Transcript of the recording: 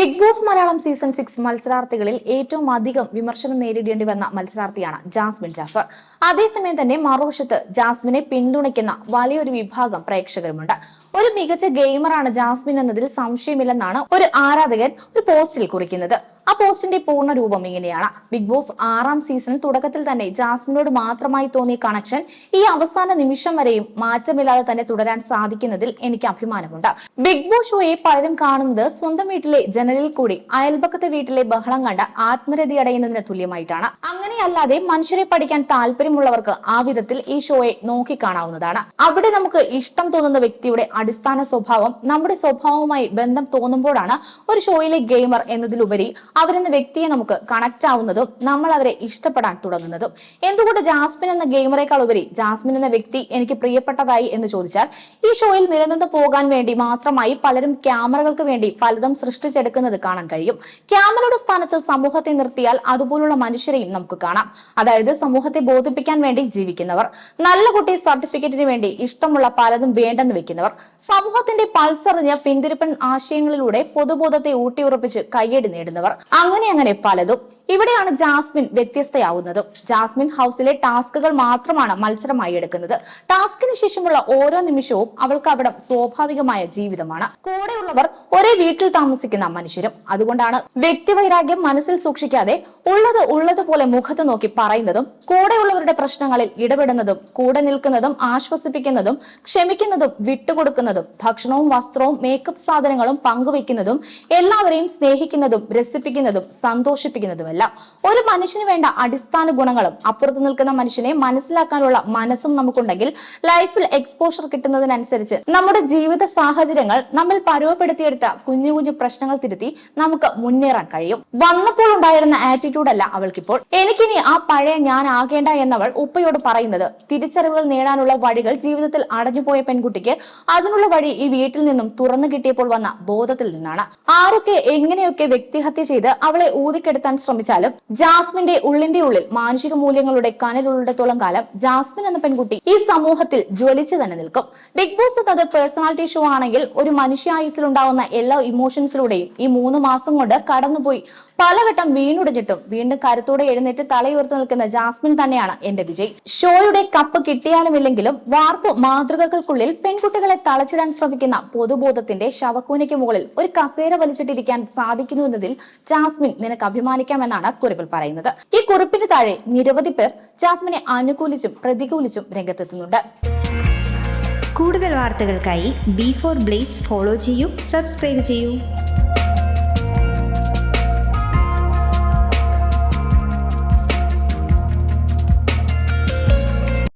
Big boss Malayalam season six മത്സരാർത്ഥികളിൽ ഏറ്റവും അധികം വിമർശനം നേരിടേണ്ടി വന്ന മത്സരാർത്ഥിയാണ് ജാസ്മിൻ ജാഫർ. അതേസമയം തന്നെ മറുവശത്ത് ജാസ്മിനെ പിന്തുണയ്ക്കുന്ന വലിയൊരു വിഭാഗം പ്രേക്ഷകരുമുണ്ട്. ഒരു മികച്ച ഗെയിമറാണ് ജാസ്മിൻ എന്നതിൽ സംശയമില്ലെന്നാണ് ഒരു ആരാധകൻ ഒരു പോസ്റ്റിൽ കുറിക്കുന്നത്. ആ പോസ്റ്റിന്റെ പൂർണ രൂപം ഇങ്ങനെയാണ്. ബിഗ് ബോസ് ആറാം സീസൺ തുടക്കത്തിൽ തന്നെ ജാസ്മിനോട് മാത്രമായി തോന്നിയ കണക്ഷൻ ഈ അവസാന നിമിഷം വരെയും മാറ്റമില്ലാതെ തന്നെ തുടരാൻ സാധിക്കുന്നതിൽ എനിക്ക് അഭിമാനമുണ്ട്. ബിഗ് ബോസ് ഷോയെ പലരും കാണുന്നത് സ്വന്തം വീട്ടിലെ ജനലിൽ കൂടി അയൽപക്കത്തെ വീട്ടിലെ ബഹളം കണ്ട് ആത്മരതി അടയുന്നതിന് തുല്യമായിട്ടാണ്. അങ്ങനെയല്ലാതെ മനുഷ്യരെ പഠിക്കാൻ താല്പര്യമുള്ളവർക്ക് ആ വിധത്തിൽ ഈ ഷോയെ നോക്കിക്കാണാവുന്നതാണ്. അവിടെ നമുക്ക് ഇഷ്ടം തോന്നുന്ന വ്യക്തിയുടെ അടിസ്ഥാന സ്വഭാവം നമ്മുടെ സ്വഭാവവുമായി ബന്ധം തോന്നുമ്പോഴാണ് ഒരു ഷോയിലെ ഗെയിമർ എന്നതിലുപരി അവരെന്ന വ്യക്തിയെ നമുക്ക് കണക്ട് ആവുന്നതും നമ്മൾ അവരെ ഇഷ്ടപ്പെടാൻ തുടങ്ങുന്നതും. എന്തുകൊണ്ട് ജാസ്മിൻ എന്ന ഗെയിമറേക്കാൾ ഉപരി ജാസ്മിൻ എന്ന വ്യക്തി എനിക്ക് പ്രിയപ്പെട്ടതായി എന്ന് ചോദിച്ചാൽ ഈ ഷോയിൽ നിലനിന്ന് പോകാൻ വേണ്ടി മാത്രമായി പലരും ക്യാമറകൾക്ക് വേണ്ടി പലതും സൃഷ്ടിച്ചെടുക്കുന്നത് കാണാൻ കഴിയും. ക്യാമറയുടെ സ്ഥാനത്ത് സമൂഹത്തെ നിർത്തിയാൽ അതുപോലുള്ള മനുഷ്യരെയും നമുക്ക് കാണാം. അതായത് സമൂഹത്തെ ബോധിപ്പിക്കാൻ വേണ്ടി ജീവിക്കുന്നവർ നല്ല കുട്ടി സർട്ടിഫിക്കറ്റിന് വേണ്ടി ഇഷ്ടമുള്ള പലതും വേണ്ടെന്ന് വെക്കുന്നവർ സമൂഹത്തിന്റെ പൾസറിഞ്ഞ പിന്തിരിപ്പൻ ആശയങ്ങളിലൂടെ പൊതുബോധത്തെ ഊട്ടിയുറപ്പിച്ച് കയ്യടി നേടുന്നവർ. അങ്ങനെ അങ്ങനെ പലതും. ഇവിടെയാണ് ജാസ്മിൻ വ്യത്യസ്തയാവുന്നത്. ജാസ്മിൻ ഹൗസിലെ ടാസ്കുകൾ മാത്രമാണ് മത്സരമായി എടുക്കുന്നത്. ടാസ്കിന് ശേഷമുള്ള ഓരോ നിമിഷവും അവൾക്ക് അവിടെ സ്വാഭാവികമായ ജീവിതമാണ്. കൂടെയുള്ളവർ ഒരേ വീട്ടിൽ താമസിക്കുന്ന മനുഷ്യരും. അതുകൊണ്ടാണ് വ്യക്തിവൈരാഗ്യം മനസ്സിൽ സൂക്ഷിക്കാതെ ഉള്ളത് ഉള്ളതുപോലെ മുഖത്ത് നോക്കി പറയുന്നതും കൂടെയുള്ളവരുടെ പ്രശ്നങ്ങളിൽ ഇടപെടുന്നതും കൂടെ നിൽക്കുന്നതും ആശ്വസിപ്പിക്കുന്നതും ക്ഷമിക്കുന്നതും വിട്ടുകൊടുക്കുന്നതും ഭക്ഷണവും വസ്ത്രവും മേക്കപ്പ് സാധനങ്ങളും പങ്കുവെക്കുന്നതും എല്ലാവരെയും സ്നേഹിക്കുന്നതും രസിപ്പിക്കുന്നതും സന്തോഷിപ്പിക്കുന്നതുമല്ല ഒരു മനുഷ്യന് വേണ്ട അടിസ്ഥാന ഗുണങ്ങളും അപ്പുറത്ത് നിൽക്കുന്ന മനുഷ്യനെ മനസ്സിലാക്കാനുള്ള മനസ്സും നമുക്കുണ്ടെങ്കിൽ ലൈഫിൽ എക്സ്പോഷർ കിട്ടുന്നതിനനുസരിച്ച് നമ്മുടെ ജീവിത സാഹചര്യങ്ങൾ നമ്മൾ പരുവപ്പെടുത്തിയെടുത്ത കുഞ്ഞു കുഞ്ഞു പ്രശ്നങ്ങൾ തിരുത്തി നമുക്ക് മുന്നേറാൻ കഴിയും. വന്നപ്പോൾ ഉണ്ടായിരുന്ന ആറ്റിറ്റ്യൂഡ് അല്ല അവൾക്കിപ്പോൾ. എനിക്കിനി ആ പഴയ ഞാൻ ആകേണ്ട എന്നവൾ ഉപ്പയോട് പറയുന്നത് തിരിച്ചറിവുകൾ നേടാനുള്ള വഴികൾ ജീവിതത്തിൽ അടഞ്ഞുപോയ പെൺകുട്ടിക്ക് അതിനുള്ള വഴി ഈ വീട്ടിൽ നിന്നും തുറന്നു കിട്ടിയപ്പോൾ വന്ന ബോധത്തിൽ നിന്നാണ്. ആരൊക്കെ എങ്ങനെയൊക്കെ വ്യക്തിഹത്യ ചെയ്ത് അവളെ ഊതിക്കെടുത്താൻ ശ്രമിച്ചാലും ജാസ്മിന്റെ ഉള്ളിന്റെ ഉള്ളിൽ മാനുഷിക മൂല്യങ്ങളുടെ കനലുള്ളിടത്തോളം കാലം ജാസ്മിൻ എന്ന പെൺകുട്ടി ഈ സമൂഹത്തിൽ ജ്വലിച്ചു തന്നെ നിൽക്കും. ബിഗ് ബോസ് എന്നത് പേഴ്സണാലിറ്റി ഷോ ആണെങ്കിൽ ഒരു മനുഷ്യായുസിൽ ഉണ്ടാവുന്ന എല്ലാ ഇമോഷൻസിലൂടെയും ഈ മൂന്ന് മാസം കൊണ്ട് കടന്നുപോയി പലവട്ടം വീണുടഞ്ഞിട്ടും വീണ്ടും കരുത്തോടെ എഴുന്നേറ്റ് തലയുയർത്തി നിൽക്കുന്ന ജാസ്മിൻ തന്നെയാണ് എന്റെ വിജയ്. ഷോയുടെ കപ്പ് കിട്ടിയാലും ഇല്ലെങ്കിലും വാർപ്പ് മാതൃകകൾക്കുള്ളിൽ പെൺകുട്ടികളെ തളച്ചിടാൻ ശ്രമിക്കുന്ന പൊതുബോധത്തിന്റെ ശവക്കൂനയ്ക്ക് മുകളിൽ ഒരു കസേര വലിച്ചിട്ടിരിക്കാൻ സാധിക്കുന്നു എന്നതിൽ ജാസ്മിൻ നിനക്ക് അഭിമാനിക്കാമെന്നാണ് കുറിപ്പിൽ പറയുന്നത്. ഈ കുറിപ്പിന് താഴെ നിരവധി പേർ ജാസ്മിനെ അനുകൂലിച്ചും പ്രതികൂലിച്ചും രംഗത്തെത്തുന്നുണ്ട്. കൂടുതൽ വാർത്തകൾക്കായി ബി ഫോർ ബ്ലേസ് ഫോളോ ചെയ്യൂ സബ്സ്ക്രൈബ് ചെയ്യൂ.